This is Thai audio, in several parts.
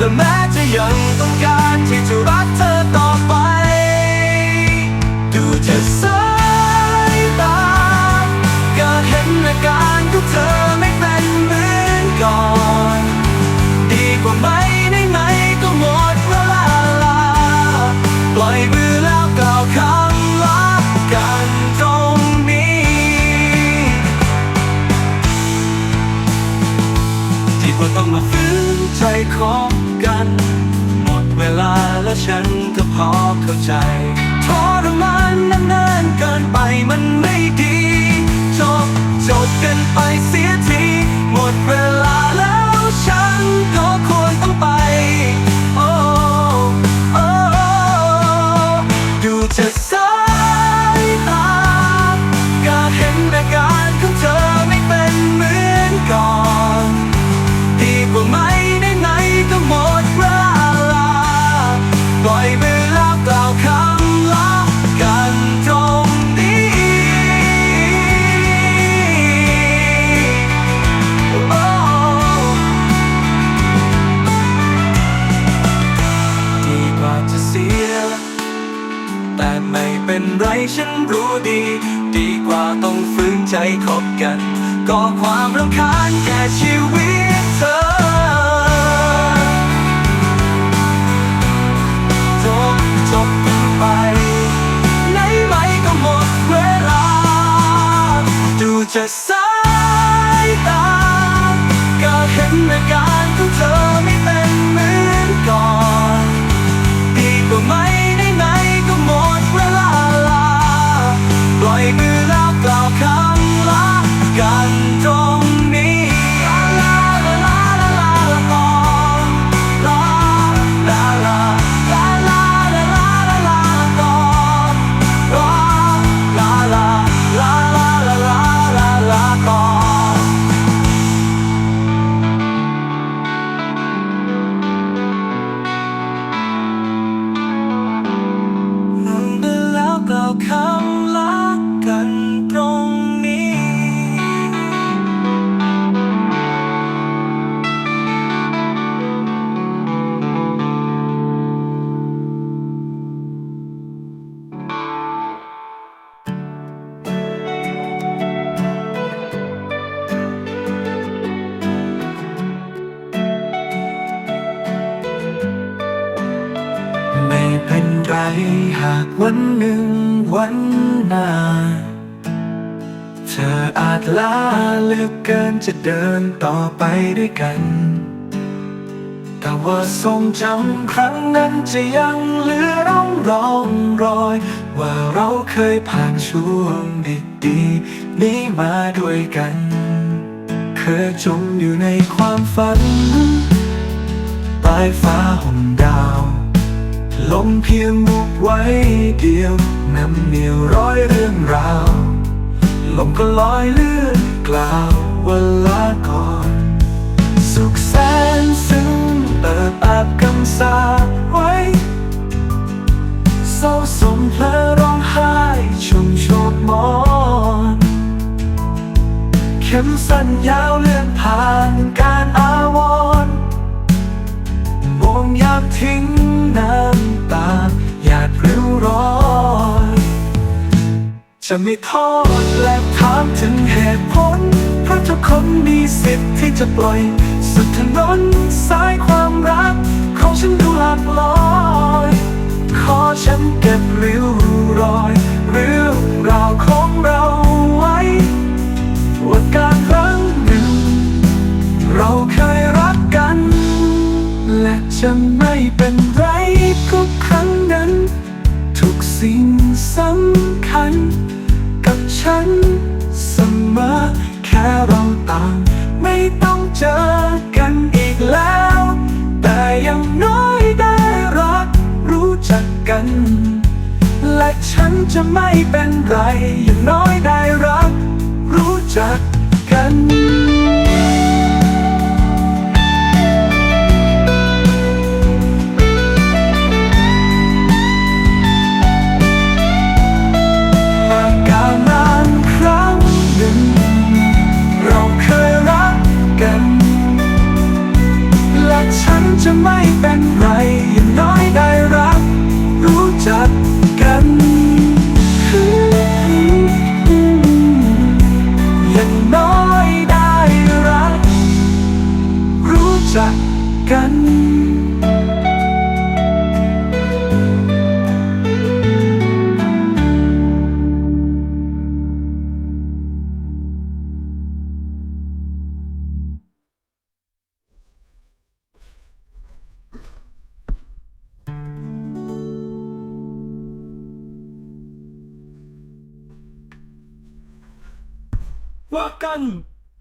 และแม้จะยังต้องการที่จะรักเธอต่อไป ดูเธอสายตากิดเห็นอาการของเธอไม่เป็นเหมือนก่อน ดีกว่าไหมในไหนก็หมดเวลาลา ปล่อยมือแล้วกล่าวคำลากันตรงนี้ ที่ต้องมาฟื้นใจของ หมดเวลาแล้วฉันก็พอเข้าใจทรมานนานเกินไป แต่ไม่เป็นไรฉันรู้ดี ดีกว่าต้องฝืนใจคบกัน ก็ความรำคาญแก่ชีวิตเธอจบจบไปไนไหมก็หมดเวลา ดูจะสายตา ก็เห็นอากา หากวันหนึ่งวันหน้า เธออาจล้าเลือกเกินจะเดินต่อไปด้วยกัน แต่ว่าทรงจำครั้งนั้นจะยังเหลือร่องรองรอย ว่าเราเคยผ่านช่วงดีๆนี้มาด้วยกัน เคยจมอยู่ในความฝันใต้ฟ้าห่มดาว ลมเพียงบุกไว้เดียวนำเหนียวร้อยเรื่องราว ลมก็ลอยเลื่อนกล่าวว่าลาก่อน สุขแสนซึ้งเติบอาบกำสาไว้เศร้าสมเพลอร้องไห้ชมโชกมอน เข็มสั้นยาวเลื่อนผ่าน จะไม่ทอดและถามถึงเหตุผล เพราะทุกคนมีสิทธิ์ที่จะปล่อย สุดถนนสายความรัก ของฉันดูหลากลอย ขอฉันเก็บริ้วรอยเรื่องราวของเราไว้ว่าการรัก ว่ากัน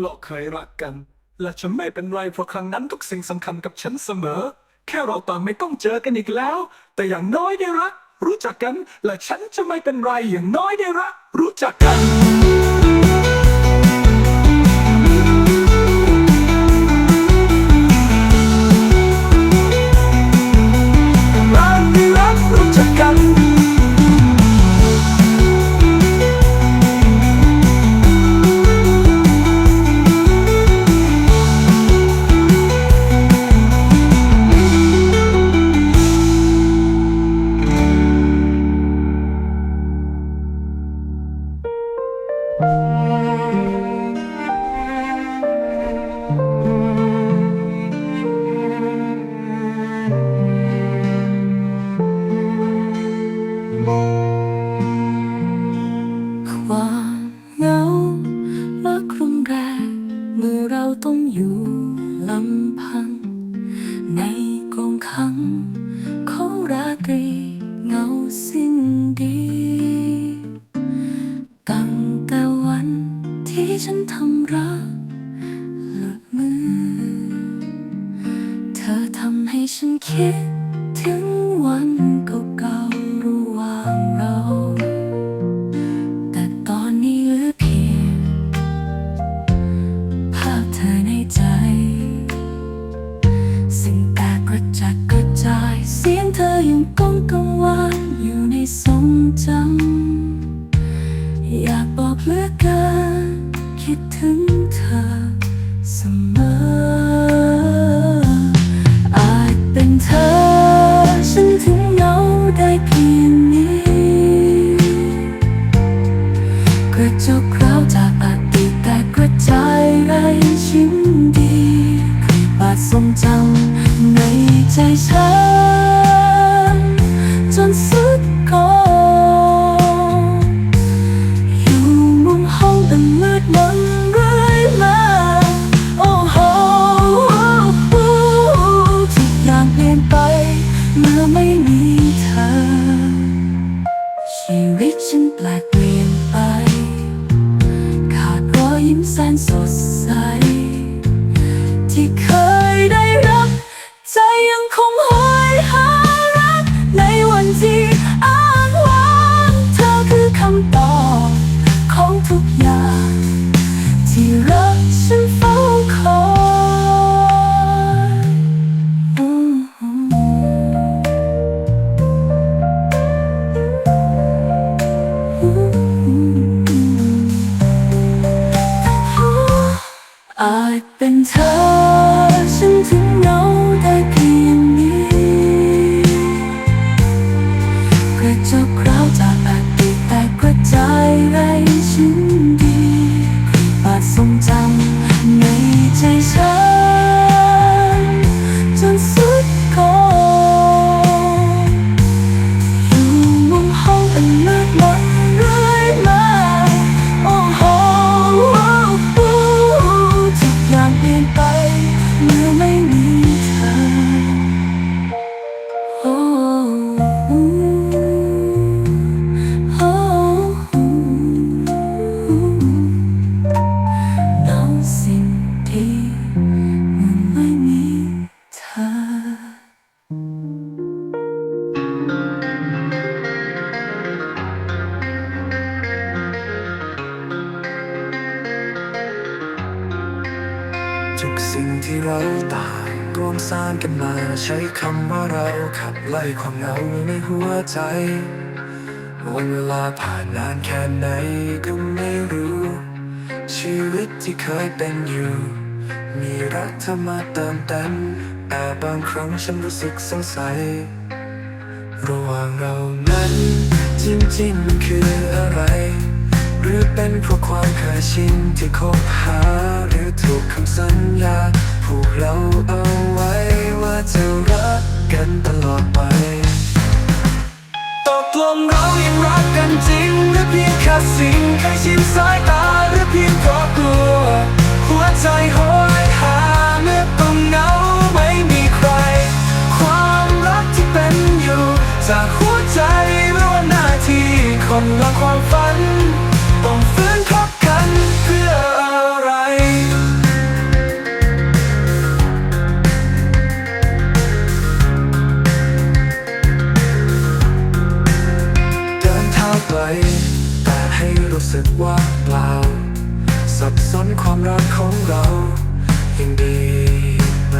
เราเคยรักกัน และฉันไม่เป็นไรเพราะครั้งนั้นทุกสิ่งสำคัญกับฉันเสมอ แค่เราต่างไม่ต้องเจอกันอีกแล้ว แต่อย่างน้อยได้รัก รู้จักกัน และฉันจะไม่เป็นไรอย่างน้อยได้รัก รู้จักกัน say so. ไล่ความเหงาในหัวใจ วันเวลาผ่านนานแค่ไหนก็ไม่รู้ ชีวิตที่เคยเป็นอยู่ มีรักเธอมาเติมเต็มแต่บางครั้งฉันรู้สึกสงสัย ระหว่างเรานั้น จริงๆมันคืออะไร หรือเป็นเพราะความเคยชินที่คบหา หรือถูกคำสัญญาผูกเราเอาไว้ว่าจะรัก กันตลอดไป ตกลงเรายังรักกันจริง หรือเพียงแค่สิ่งเคยชินสายตาหรือเพียงเพราะกลัว หัวใจโหยหาเมื่อต้องเหงาไม่มีใคร ความรักที่เป็นอยู่ จากหัวใจหรือว่าหน้าที่คนละความฝันต้องฟื้นพบกัน รักของเรายังดีไหม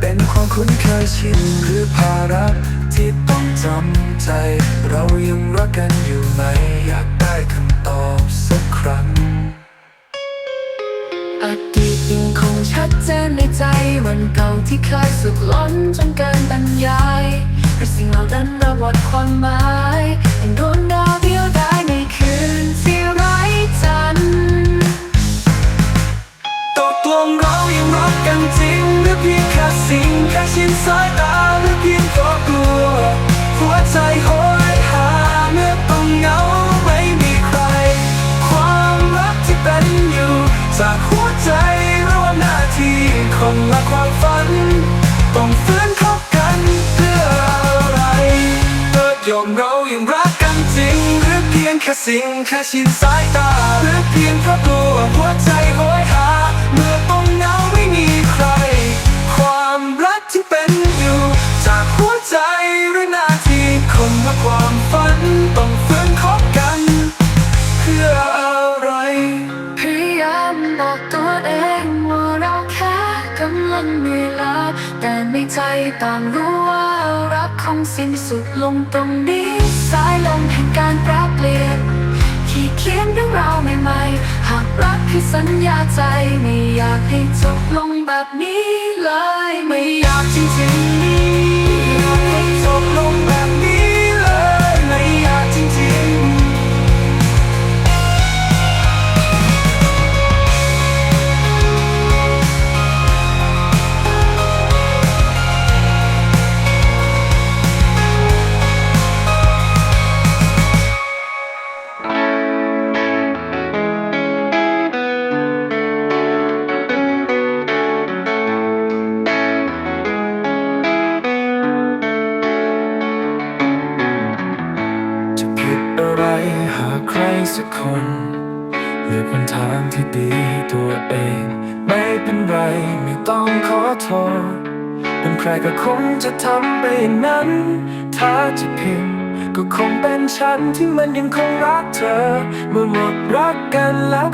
เป็นความคุ้นเคยชินหรือภาระที่ต้องจำใจ เรายังรักกันอยู่ไหม อยากได้คำตอบสักครั้งอดีตยังคงชัดเจนในใจวันเก่าที่เคยสุขล้นจนเกินบรรยายหรือสิ่งเหล่านั้นระบดความหมาย สายตาหรือเพียงเพราะกลัว หัวใจโหยหาเมื่อต้องเหงาไม่มีใคร ความรักที่เป็นอยู่ จากหัวใจรือว่าหน้าที่คนละความฝัน ต้องฟื้นพบกันเพื่ออะไรเปิดยอมเรายังรักกันจริง หรือเพียงแค่สิ่งแค่ชินสายตา หรือเพียงเพราะกลัวหัวใจโหยหา สุดลงตรงนี้สายลมแห่งการแปรเปลี่ยนที่เขียนเรื่องราวใหม่ๆ หากรักคือสัญญาใจ ไม่อยากให้จบลงแบบนี้เลย ไม่อยากจริงๆ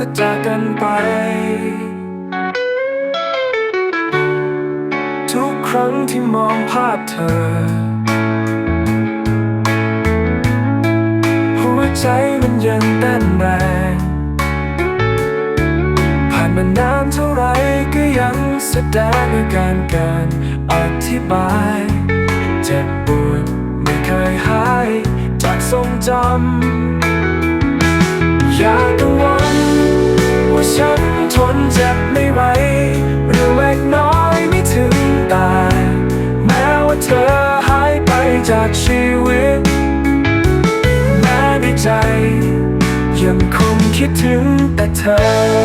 ก็จากกันไป ทุกครั้งที่มองภาพเธอ หัวใจมันยังเต้นแรง ผ่านมานานเท่าไรก็ยังแสดงอาการกินอธิบาย เจ็บปวดไม่เคยหาย จากทรงจำอยากังวล ว่าฉันทนเจ็บไม่ไหวหรือเล็กน้อยไม่ถึงตายแม้ว่าเธอหายไปจากชีวิต แม้ในใจ ยังคงคิดถึงแต่เธอ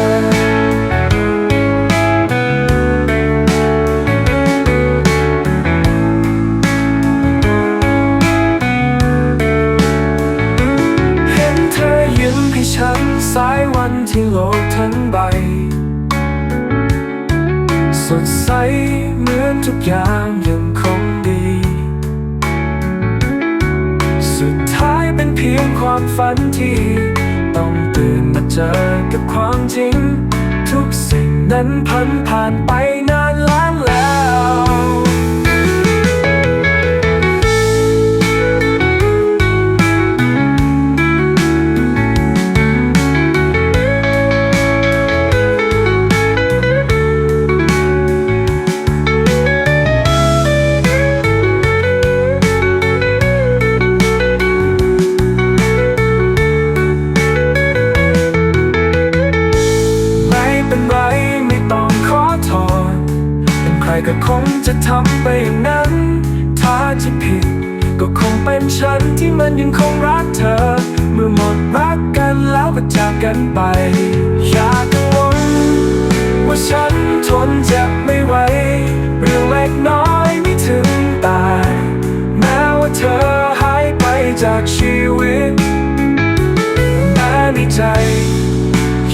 ตแม้ในใจ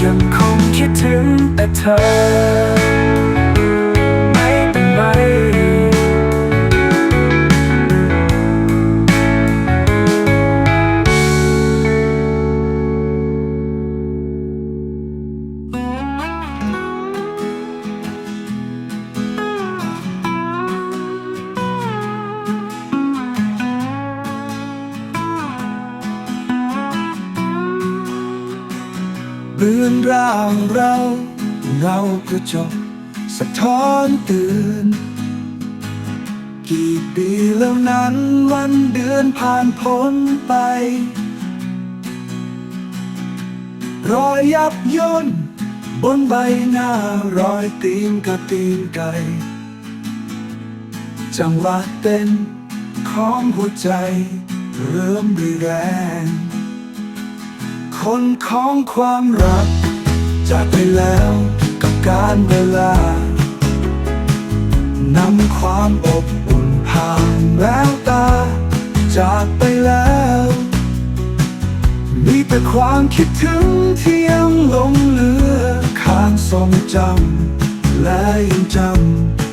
ยังคงคิดถึงแต่เธอาวเราเงากระจกสะท้อนตือนกี่ปีแล้วนั้นวันเดือนผ่านพ้นไป รอยยับย่นบนใบหน้ารอยตีนกับตีนไก่ จังหวะเต้นของหัวใจ เริ่มรีแรง คนของความรัก จากไปแล้วกับการเวลานำความอบอุ่นผ่านแววตา จากไปแล้ว มีแต่ความคิดถึงที่ยังหลงเหลือข้างทรงจำและยังจ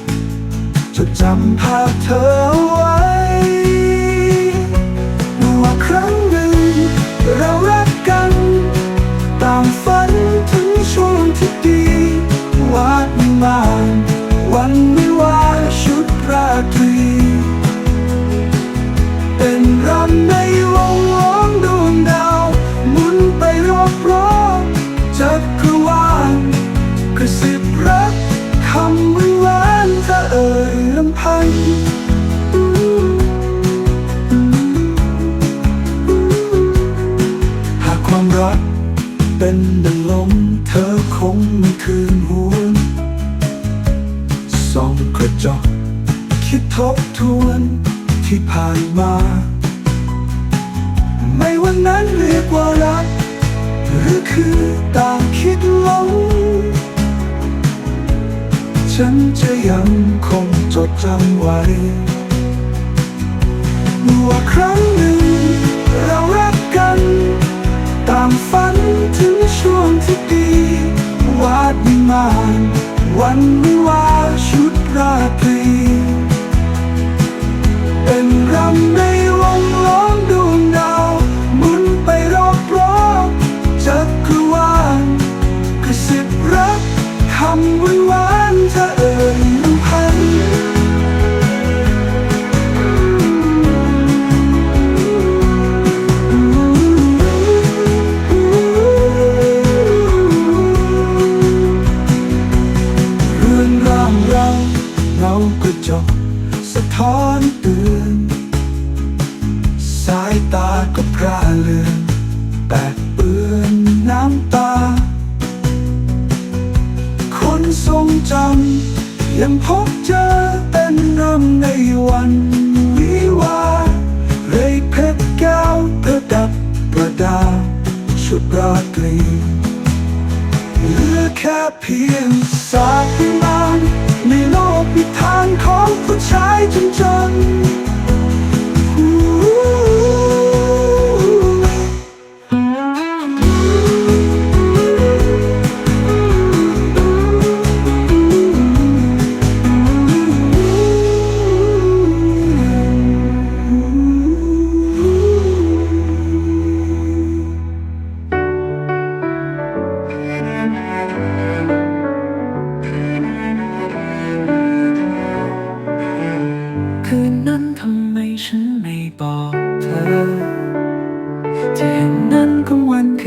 ำจดจำภาพเธอ องกระจก คิดทบทวนที่ผ่านมา ไม่ว่านั้นเรียกว่ารัก หรือคือต่างคิดลง ฉันจะยังคงจดจำไว้ ว่าครั้งหนึ่งเรารักกัน ตางฝันถึงช่วงที่ดี วาดวิมานวันวิวาชุด ราตรี เป็นรำในวงล้อมดวงดาวหมุนไปรอบรอบจักรวาลกระสิบรักคำวิวา แค่เพียงสาดพิมานในโลกนิทานของผู้ชายจนจน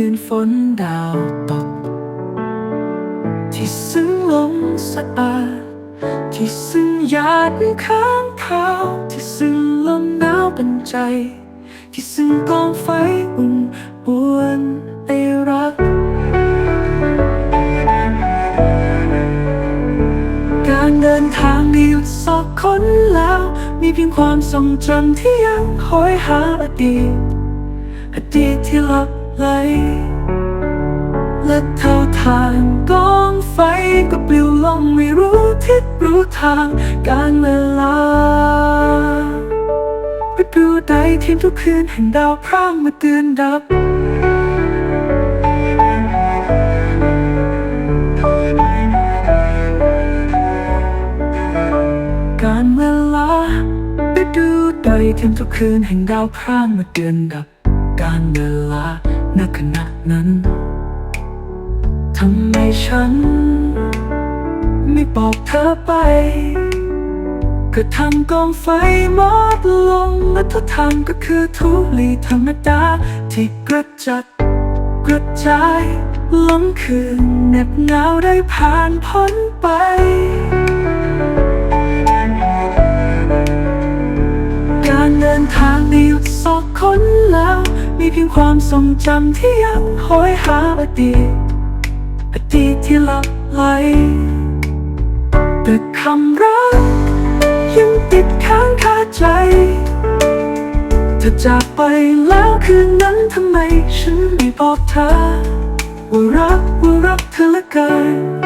ืนฝนดาวตก ที่ซึ้งลมสะอาดที่ซึ้งหยาดข้างเท้าที่ซึ้งลมหนาวเป็นใจ ที่ซึ้งกองไฟอุ่นบวนไอรัก การเดินทางมีอยู่สอบคนแล้ว มีเพียงความทรงจำที่ยังคอยหาอดีตอดีตที่ลับ ไหล และเท่าทางกองไฟก็ปลิวลงไม่รู้ทิศรู้ทางการเวลาไปดูใดทีมทุกคืนเห็นดาวพร่างมาเตือนดับการเวลาไปดูใดเทียมทุกคืนแห่งดาวพร่างมาเดือนดับการเวลา ณขณะนั้นทำไมฉัน ไม่บอกเธอไปก็ทำกองไฟมอดลง และทุกทางก็คือทุลีธรรมดา ที่กระจัดกระจายล้มคืนเหน็บหนาวได้ผ่านพ้นไป การเดินทางในหยุดสอกคนแล้ว มีเพียงความทรงจำที่ยังคอยหาอดีตอดีตที่ลับไหลแต่คำรักยังติดค้างคาใจเธอจากไปแล้วคืนนั้นทำไมฉันไม่บอกเธอว่ารักว่ารักเธอละเกิน